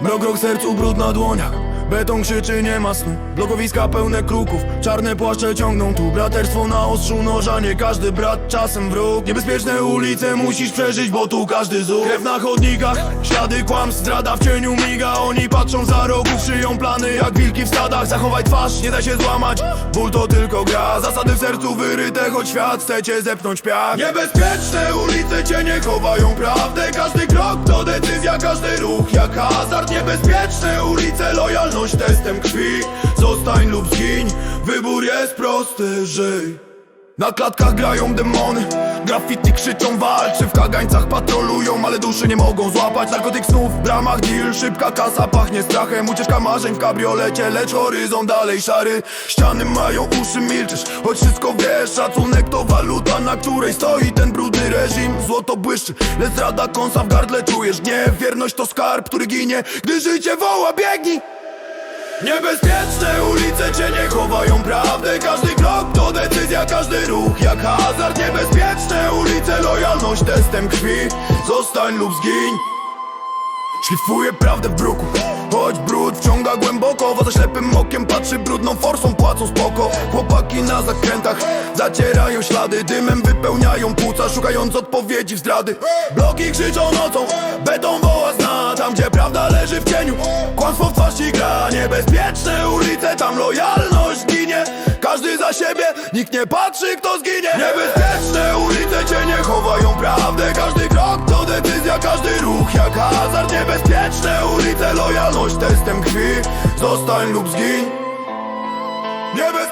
Mrok, rok, sercu, brud na dłoniach Beton krzyczy, nie ma snu. Blokowiska pełne kruków. Czarne płaszcze ciągną tu. Braterstwo na ostrzu noża. Nie każdy brat, czasem wróg. Niebezpieczne ulice musisz przeżyć Bo tu każdy zuch. Krew na chodnikach. Ślady kłamstw, zdrada w cieniu miga. Oni patrzą za rogów Szyją plany jak wilki w stadach. Zachowaj twarz, nie da się złamać. Ból to tylko gra. Zasady w sercu wyryte Choć świat chce cię zepnąć piach. Niebezpieczne ulice cię nie chowają prawdę. Każdy krok to decyzja, każdy ruch jak hazard. Niebezpieczne ulice, lojalność testem krwi Zostań lub zgiń, wybór jest prosty, żyj. Na klatkach grają demony. Graffiti krzyczą walczy W kagańcach patrolują Ale duszy nie mogą złapać Narkotyk snów. W bramach deal Szybka kasa pachnie strachem. Ucieczka marzeń w kabriolecie Lecz horyzont dalej szary. Ściany mają uszy milczysz Choć wszystko wiesz. Szacunek to waluta Na której stoi ten brudny reżim. Złoto błyszczy Lecz zrada kąsa w gardle czujesz. Nie wierność to skarb, który ginie. Gdy życie woła biegnij Niebezpieczne ulice cię nie chowają prawdę Każdy krok to decyzja, każdy ruch jak hazard. Niebezpieczne ulice, lojalność testem krwi. Zostań lub zgiń. Szlifuję prawdę w bruku. Choć brud wciąga głęboko Woza ślepym okiem patrzy brudną forsą Płacą spoko. Chłopaki na zakrętach Zacierają ślady Dymem wypełniają płuca Szukając odpowiedzi w zdrady. Bloki krzyczą nocą Beton w cieniu. Kłamstwo w twarz gra Niebezpieczne. Ulice Tam lojalność ginie. Każdy za siebie Nikt nie patrzy kto zginie. Niebezpieczne ulice cię nie chowają prawdę. Każdy krok to decyzja Każdy ruch jak hazard. Niebezpieczne ulice Lojalność testem krwi. Zostań lub zgiń Niebezpieczne